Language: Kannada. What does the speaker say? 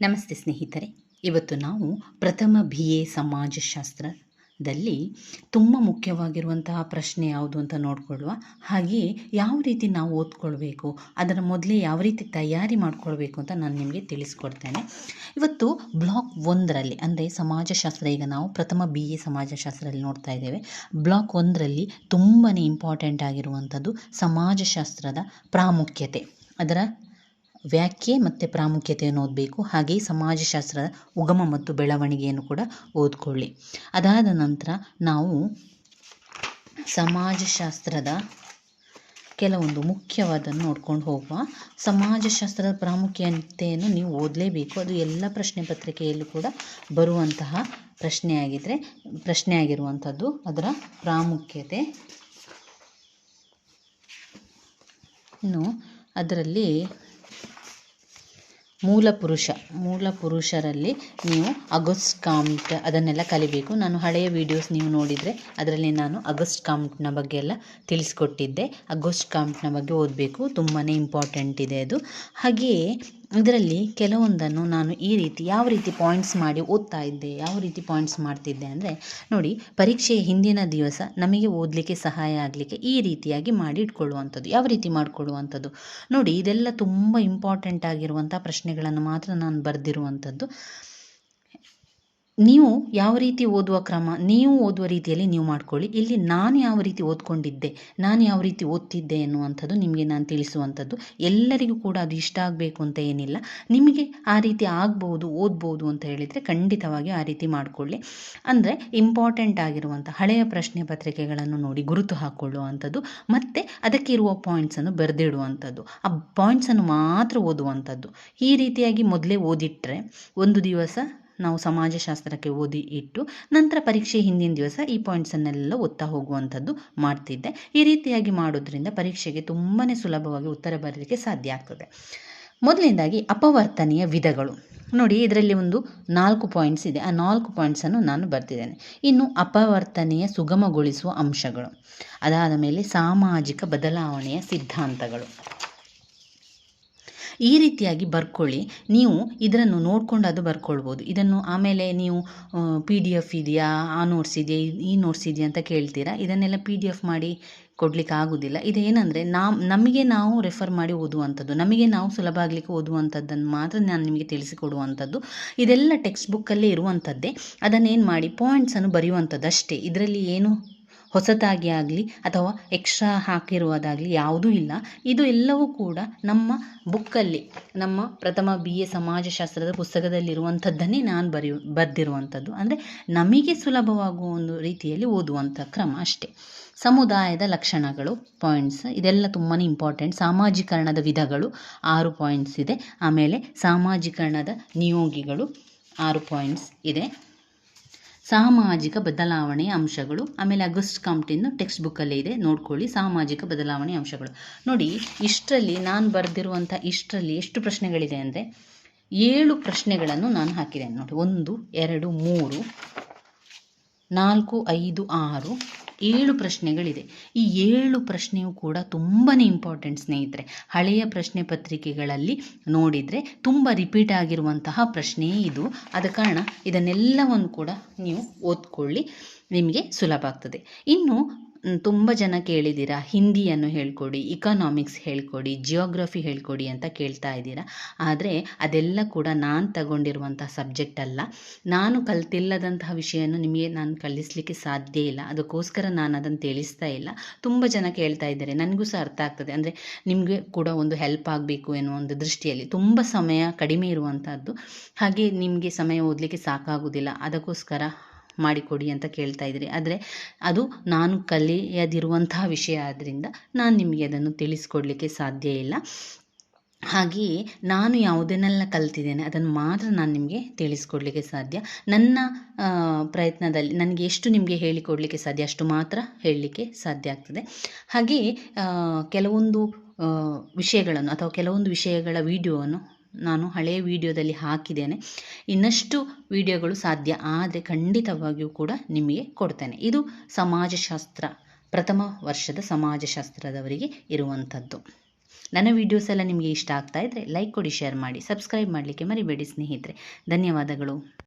ನಮಸ್ತೆ ಸ್ನೇಹಿತರೆ. ಇವತ್ತು ನಾವು ಪ್ರಥಮ ಬಿ ಎ ಸಮಾಜಶಾಸ್ತ್ರದಲ್ಲಿ ತುಂಬ ಮುಖ್ಯವಾಗಿರುವಂತಹ ಪ್ರಶ್ನೆ ಯಾವುದು ಅಂತ ನೋಡಿಕೊಳ್ಳುವ ಹಾಗೆಯೇ ಯಾವ ರೀತಿ ನಾವು ಓದ್ಕೊಳ್ಬೇಕು ಅದರ ಮೊದಲೇ ಯಾವ ರೀತಿ ತಯಾರಿ ಮಾಡ್ಕೊಳ್ಬೇಕು ಅಂತ ನಾನು ನಿಮಗೆ ತಿಳಿಸ್ಕೊಡ್ತೇನೆ. ಇವತ್ತು ಬ್ಲಾಕ್ ಒಂದರಲ್ಲಿ, ಅಂದರೆ ಸಮಾಜಶಾಸ್ತ್ರ, ಈಗ ನಾವು ಪ್ರಥಮ ಬಿ ಎ ಸಮಾಜಶಾಸ್ತ್ರದಲ್ಲಿ ನೋಡ್ತಾ ಇದ್ದೇವೆ. ಬ್ಲಾಕ್ ಒಂದರಲ್ಲಿ ತುಂಬಾ ಇಂಪಾರ್ಟೆಂಟ್ ಆಗಿರುವಂಥದ್ದು ಸಮಾಜಶಾಸ್ತ್ರದ ಪ್ರಾಮುಖ್ಯತೆ, ಅದರ ವ್ಯಾಖ್ಯೆ ಮತ್ತು ಪ್ರಾಮುಖ್ಯತೆಯನ್ನು ಓದಬೇಕು. ಹಾಗೆಯೇ ಸಮಾಜಶಾಸ್ತ್ರದ ಉಗಮ ಮತ್ತು ಬೆಳವಣಿಗೆಯನ್ನು ಕೂಡ ಓದ್ಕೊಳ್ಳಿ. ಅದಾದ ನಂತರ ನಾವು ಸಮಾಜಶಾಸ್ತ್ರದ ಕೆಲವೊಂದು ಮುಖ್ಯವಾದನ್ನು ನೋಡ್ಕೊಂಡು ಹೋಗುವ. ಸಮಾಜಶಾಸ್ತ್ರದ ಪ್ರಾಮುಖ್ಯತೆಯನ್ನು ನೀವು ಓದಲೇಬೇಕು. ಅದು ಎಲ್ಲ ಪ್ರಶ್ನೆ ಪತ್ರಿಕೆಯಲ್ಲೂ ಕೂಡ ಬರುವಂತಹ ಪ್ರಶ್ನೆಯಾಗಿದ್ದರೆ ಪ್ರಶ್ನೆ ಆಗಿರುವಂಥದ್ದು ಅದರ ಪ್ರಾಮುಖ್ಯತೆ. ಇನ್ನು ಅದರಲ್ಲಿ ಮೂಲ ಪುರುಷ, ಮೂಲ ಪುರುಷರಲ್ಲಿ ನೀವು ಅಗಸ್ಟ್ ಕಾಮ್ಟ್ ಅದನ್ನೆಲ್ಲ ಕಲಿಬೇಕು. ನಾನು ಹಳೆಯ ವಿಡಿಯೋಸ್ ನೀವು ನೋಡಿದರೆ ಅದರಲ್ಲಿ ನಾನು ಅಗಸ್ಟ್ ಕಾಮ್ಟ್ನ ಬಗ್ಗೆ ಎಲ್ಲ ತಿಳಿಸ್ಕೊಟ್ಟಿದ್ದೆ. ಅಗಸ್ಟ್ ಕಾಮ್ಟ್ನ ಬಗ್ಗೆ ಓದಬೇಕು ತುಂಬಾ ಇಂಪಾರ್ಟೆಂಟ್ ಇದೆ ಅದು. ಹಾಗೆಯೇ ಇದರಲ್ಲಿ ಕೆಲವೊಂದನ್ನು ನಾನು ಈ ರೀತಿ ಯಾವ ರೀತಿ ಪಾಯಿಂಟ್ಸ್ ಮಾಡಿ ಓದ್ತಾ ಇದ್ದೆ, ಯಾವ ರೀತಿ ಪಾಯಿಂಟ್ಸ್ ಮಾಡ್ತಿದ್ದೆ ಅಂದರೆ ನೋಡಿ ಪರೀಕ್ಷೆಯ ಹಿಂದಿನ ದಿವಸ ನಮಗೆ ಓದಲಿಕ್ಕೆ ಸಹಾಯ ಆಗಲಿಕ್ಕೆ ಈ ರೀತಿಯಾಗಿ ಮಾಡಿ ಇಟ್ಕೊಳ್ಳುವಂಥದ್ದು, ಯಾವ ರೀತಿ ಮಾಡಿಕೊಳ್ಳುವಂಥದ್ದು. ನೋಡಿ, ಇದೆಲ್ಲ ತುಂಬ ಇಂಪಾರ್ಟೆಂಟ್ ಆಗಿರುವಂಥ ಪ್ರಶ್ನೆಗಳನ್ನು ಮಾತ್ರ ನಾನು ಬರೆದಿರುವಂಥದ್ದು. ನೀವು ಯಾವ ರೀತಿ ಓದುವ ಕ್ರಮ, ನೀವು ಓದುವ ರೀತಿಯಲ್ಲಿ ನೀವು ಮಾಡ್ಕೊಳ್ಳಿ. ಇಲ್ಲಿ ನಾನು ಯಾವ ರೀತಿ ಓದ್ಕೊಂಡಿದ್ದೆ, ನಾನು ಯಾವ ರೀತಿ ಓದ್ತಿದ್ದೆ ಎನ್ನುವಂಥದ್ದು ನಿಮಗೆ ನಾನು ತಿಳಿಸುವಂಥದ್ದು. ಎಲ್ಲರಿಗೂ ಕೂಡ ಅದು ಇಷ್ಟ ಆಗಬೇಕು ಅಂತ ಏನಿಲ್ಲ. ನಿಮಗೆ ಆ ರೀತಿ ಆಗ್ಬೋದು, ಓದ್ಬೋದು ಅಂತ ಹೇಳಿದರೆ ಖಂಡಿತವಾಗಿ ಆ ರೀತಿ ಮಾಡಿಕೊಳ್ಳಿ. ಅಂದರೆ ಇಂಪಾರ್ಟೆಂಟ್ ಆಗಿರುವಂಥ ಹಳೆಯ ಪ್ರಶ್ನೆ ಪತ್ರಿಕೆಗಳನ್ನು ನೋಡಿ ಗುರುತು ಹಾಕ್ಕೊಳ್ಳುವಂಥದ್ದು ಮತ್ತು ಅದಕ್ಕೆ ಇರುವ ಪಾಯಿಂಟ್ಸನ್ನು ಬರೆದಿಡುವಂಥದ್ದು. ಆ ಪಾಯಿಂಟ್ಸನ್ನು ಮಾತ್ರ ಓದುವಂಥದ್ದು. ಈ ರೀತಿಯಾಗಿ ಮೊದಲೇ ಓದಿಟ್ಟರೆ ಒಂದು ದಿವಸ ನಾವು ಸಮಾಜಶಾಸ್ತ್ರಕ್ಕೆ ಓದಿ ಇಟ್ಟು ನಂತರ ಪರೀಕ್ಷೆ ಹಿಂದಿನ ದಿವಸ ಈ ಪಾಯಿಂಟ್ಸನ್ನೆಲ್ಲ ಓದ್ತಾ ಹೋಗುವಂಥದ್ದು ಮಾಡ್ತಿದ್ದೆ. ಈ ರೀತಿಯಾಗಿ ಮಾಡೋದ್ರಿಂದ ಪರೀಕ್ಷೆಗೆ ತುಂಬಾ ಸುಲಭವಾಗಿ ಉತ್ತರ ಬರಲಿಕ್ಕೆ ಸಾಧ್ಯ ಆಗ್ತದೆ. ಮೊದಲನೇದಾಗಿ ಅಪವರ್ತನೆಯ ವಿಧಗಳು. ನೋಡಿ, ಇದರಲ್ಲಿ ಒಂದು ನಾಲ್ಕು ಪಾಯಿಂಟ್ಸ್ ಇದೆ. ಆ ನಾಲ್ಕು ಪಾಯಿಂಟ್ಸನ್ನು ನಾನು ಬರ್ತಿದ್ದೇನೆ ಇನ್ನು ಅಪವರ್ತನೆಯ ಸುಗಮಗೊಳಿಸುವ ಅಂಶಗಳು. ಅದಾದ ಮೇಲೆ ಸಾಮಾಜಿಕ ಬದಲಾವಣೆಯ ಸಿದ್ಧಾಂತಗಳು. ಈ ರೀತಿಯಾಗಿ ಬರ್ಕೊಳ್ಳಿ. ನೀವು ಇದನ್ನು ನೋಡಿಕೊಂಡು ಅದು ಬರ್ಕೊಳ್ಬೋದು. ಇದನ್ನು ಆಮೇಲೆ ನೀವು ಪಿ ಡಿ ಎಫ್ ಇದೆಯಾ, ಆ ನೋಟ್ಸ್ ಇದೆಯಾ, ಈ ನೋಟ್ಸ್ ಇದೆಯಾ ಅಂತ ಕೇಳ್ತೀರಾ? ಇದನ್ನೆಲ್ಲ ಪಿ ಡಿ ಎಫ್ ಮಾಡಿ ಕೊಡಲಿಕ್ಕೆ ಆಗೋದಿಲ್ಲ. ಇದೇನೆಂದರೆ ನಾವು ನಮಗೆ ನಾವು ರೆಫರ್ ಮಾಡಿ ಓದುವಂಥದ್ದು, ನಮಗೆ ನಾವು ಸುಲಭ ಆಗಲಿಕ್ಕೆ ಓದುವಂಥದ್ದನ್ನು ಮಾತ್ರ ನಾನು ನಿಮಗೆ ತಿಳಿಸಿಕೊಡುವಂಥದ್ದು. ಇದೆಲ್ಲ ಟೆಕ್ಸ್ಟ್ ಬುಕ್ಕಲ್ಲೇ ಇರುವಂಥದ್ದೇ. ಅದನ್ನೇನು ಮಾಡಿ ಪಾಯಿಂಟ್ಸನ್ನು ಬರೆಯುವಂಥದ್ದು ಅಷ್ಟೇ ಇದರಲ್ಲಿ ಏನು ಹೊಸತಾಗಿ ಆಗಲಿ ಅಥವಾ ಎಕ್ಸ್ಟ್ರಾ ಹಾಕಿರುವುದಾಗಲಿ ಯಾವುದೂ ಇಲ್ಲ. ಇದು ಎಲ್ಲವೂ ಕೂಡ ನಮ್ಮ ಬುಕ್ಕಲ್ಲಿ ನಮ್ಮ ಪ್ರಥಮ ಬಿ ಎ ಸಮಾಜಶಾಸ್ತ್ರದ ಪುಸ್ತಕದಲ್ಲಿರುವಂಥದ್ದನ್ನೇ ನಾನು ಬರೆಯು, ಬರೆದಿರುವಂಥದ್ದು. ಅಂದರೆ ನಮಗೆ ಸುಲಭವಾಗುವ ಒಂದು ರೀತಿಯಲ್ಲಿ ಓದುವಂಥ ಕ್ರಮ ಅಷ್ಟೇ. ಸಮುದಾಯದ ಲಕ್ಷಣಗಳು ಪಾಯಿಂಟ್ಸ್ ಇದೆಲ್ಲ ತುಂಬಾ ಇಂಪಾರ್ಟೆಂಟ್ ಸಾಮಾಜೀಕರಣದ ವಿಧಗಳು, ಆರು ಪಾಯಿಂಟ್ಸ್ ಇದೆ. ಆಮೇಲೆ ಸಾಮಾಜೀಕರಣದ ನಿಯೋಗಿಗಳು, ಆರು ಪಾಯಿಂಟ್ಸ್ ಇದೆ. ಸಾಮಾಜಿಕ ಬದಲಾವಣೆಯ ಅಂಶಗಳು. ಆಮೇಲೆ ಅಗಸ್ಟ್ ಕಾಮ್ಟಿಂದು ಟೆಕ್ಸ್ಟ್ ಬುಕ್ಕಲ್ಲೇ ಇದೆ. ನೋಡ್ಕೊಳ್ಳಿ ಸಾಮಾಜಿಕ ಬದಲಾವಣೆಯ ಅಂಶಗಳು. ನೋಡಿ, ಇಷ್ಟರಲ್ಲಿ ನಾನು ಬರೆದಿರುವಂಥ ಇಷ್ಟರಲ್ಲಿ ಎಷ್ಟು ಪ್ರಶ್ನೆಗಳಿದೆ ಅಂದರೆ, ಏಳು ಪ್ರಶ್ನೆಗಳನ್ನು ನಾನು ಹಾಕಿದ್ದೇನೆ. ನೋಡಿ, ಒಂದು, ಎರಡು, ಮೂರು, ನಾಲ್ಕು, ಐದು, ಆರು ಏಳು ಪ್ರಶ್ನೆಗಳಿದೆ. ಈ ಏಳು ಪ್ರಶ್ನೆಯು ಕೂಡ ತುಂಬಾ ಇಂಪಾರ್ಟೆಂಟ್ ಸ್ನೇಹಿತರೆ. ಹಳೆಯ ಪ್ರಶ್ನೆ ಪತ್ರಿಕೆಗಳಲ್ಲಿ ನೋಡಿದರೆ ತುಂಬ ರಿಪೀಟ್ ಆಗಿರುವಂತಹ ಪ್ರಶ್ನೆಯೇ ಇದು. ಆದ ಕಾರಣ ಇದನ್ನೆಲ್ಲವನ್ನು ಕೂಡ ನೀವು ಓದ್ಕೊಳ್ಳಿ. ನಿಮಗೆ ಸುಲಭ ಆಗ್ತದೆ. ಇನ್ನು ತುಂಬ ಜನ ಕೇಳಿದ್ದೀರಾ ಹಿಂದಿಯನ್ನು ಹೇಳ್ಕೊಡಿ ಇಕನಾಮಿಕ್ಸ್ ಹೇಳ್ಕೊಡಿ ಜಿಯೋಗ್ರಫಿ ಹೇಳ್ಕೊಡಿ ಅಂತ ಕೇಳ್ತಾ ಇದ್ದೀರಾ? ಆದರೆ ಅದೆಲ್ಲ ಕೂಡ ನಾನು ತಗೊಂಡಿರುವಂಥ ಸಬ್ಜೆಕ್ಟ್ ಅಲ್ಲ. ನಾನು ಕಲ್ತಿಲ್ಲದಂತಹ ವಿಷಯವನ್ನು ನಿಮಗೆ ನಾನು ಕಲಿಸಲಿಕ್ಕೆ ಸಾಧ್ಯ ಇಲ್ಲ. ಅದಕ್ಕೋಸ್ಕರ ನಾನು ಅದನ್ನು ತಿಳಿಸ್ತಾ ಇಲ್ಲ. ತುಂಬ ಜನ ಕೇಳ್ತಾ ಇದ್ದಾರೆ. ನನಗೂ ಸಹ ಅರ್ಥ ಆಗ್ತದೆ. ಅಂದರೆ ನಿಮಗೆ ಕೂಡ ಒಂದು ಹೆಲ್ಪ್ ಆಗಬೇಕು ಎನ್ನುವ ಒಂದು ದೃಷ್ಟಿಯಲ್ಲಿ. ತುಂಬ ಸಮಯ ಕಡಿಮೆ ಇರುವಂಥದ್ದು ಹಾಗೆ ನಿಮಗೆ ಸಮಯ ಓದಲಿಕ್ಕೆ ಸಾಕಾಗೋದಿಲ್ಲ. ಅದಕ್ಕೋಸ್ಕರ ಮಾಡಿಕೊಡಿ ಅಂತ ಕೇಳ್ತಾ ಇದ್ದೀರಿ ಆದರೆ ಅದು ನಾನು ಕಲಿಯದಿರುವಂತಹ ವಿಷಯ ಆದ್ದರಿಂದ ನಾನು ನಿಮಗೆ ಅದನ್ನು ತಿಳಿಸ್ಕೊಡ್ಲಿಕ್ಕೆ ಸಾಧ್ಯ ಇಲ್ಲ. ಹಾಗೆಯೇ ನಾನು ಯಾವುದನ್ನೆಲ್ಲ ಕಲ್ತಿದ್ದೇನೆ ಅದನ್ನು ಮಾತ್ರ ನಾನು ನಿಮಗೆ ತಿಳಿಸ್ಕೊಡ್ಲಿಕ್ಕೆ ಸಾಧ್ಯ. ನನ್ನ ಪ್ರಯತ್ನದಲ್ಲಿ ನನಗೆ ಎಷ್ಟು ನಿಮಗೆ ಹೇಳಿಕೊಡಲಿಕ್ಕೆ ಸಾಧ್ಯ ಅಷ್ಟು ಮಾತ್ರ ಹೇಳಲಿಕ್ಕೆ ಸಾಧ್ಯ ಆಗ್ತದೆ. ಹಾಗೆಯೇ ಕೆಲವೊಂದು ವಿಷಯಗಳನ್ನು ಅಥವಾ ಕೆಲವೊಂದು ವಿಷಯಗಳ ವಿಡಿಯೋವನ್ನು ನಾನು ಹಳೆಯ ವಿಡಿಯೋದಲ್ಲಿ ಹಾಕಿದ್ದೇನೆ. ಇನ್ನಷ್ಟು ವಿಡಿಯೋಗಳು ಸಾಧ್ಯ ಆದರೆ ಖಂಡಿತವಾಗಿಯೂ ಕೂಡ ನಿಮಗೆ ಕೊಡ್ತೇನೆ. ಇದು ಸಮಾಜಶಾಸ್ತ್ರ, ಪ್ರಥಮ ವರ್ಷದ ಸಮಾಜಶಾಸ್ತ್ರದವರಿಗೆ ಇರುವಂಥದ್ದು. ನನ್ನ ವಿಡಿಯೋಸ್ ಎಲ್ಲ ನಿಮಗೆ ಇಷ್ಟ ಆಗ್ತಾ ಇದ್ದರೆ ಲೈಕ್ ಕೊಡಿ, ಶೇರ್ ಮಾಡಿ, ಸಬ್ಸ್ಕ್ರೈಬ್ ಮಾಡಲಿಕ್ಕೆ ಮರಿಬೇಡಿ ಸ್ನೇಹಿತರೆ. ಧನ್ಯವಾದಗಳು.